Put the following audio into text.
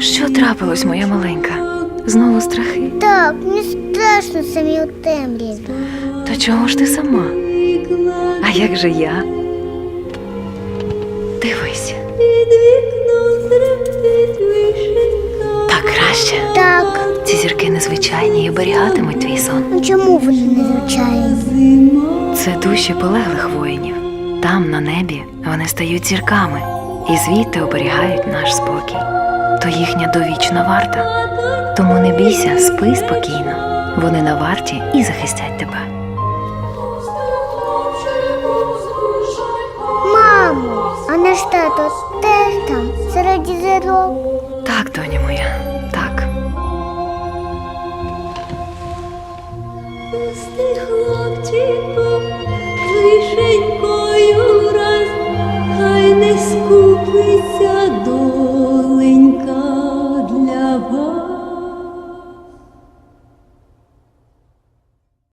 Що трапилось, моя маленька? Знову страхи. Так, мені страшно самі у темряві. То чого ж ти сама? А як же я? Дивись, так краще. Так, Ці зірки незвичайні і оберігатимуть твій сон. ну чому вони незвичайні? Це душі полеглих воїнів. Там, на небі, вони стають зірками і звідти оберігають наш спокій. То їхня довічна варта. Тому не бійся, спи спокійно. Вони на варті і захистять тебе. Мамо, а наш тато теж там, серед зірок. Так, вишенькою раз, хай не скупиться до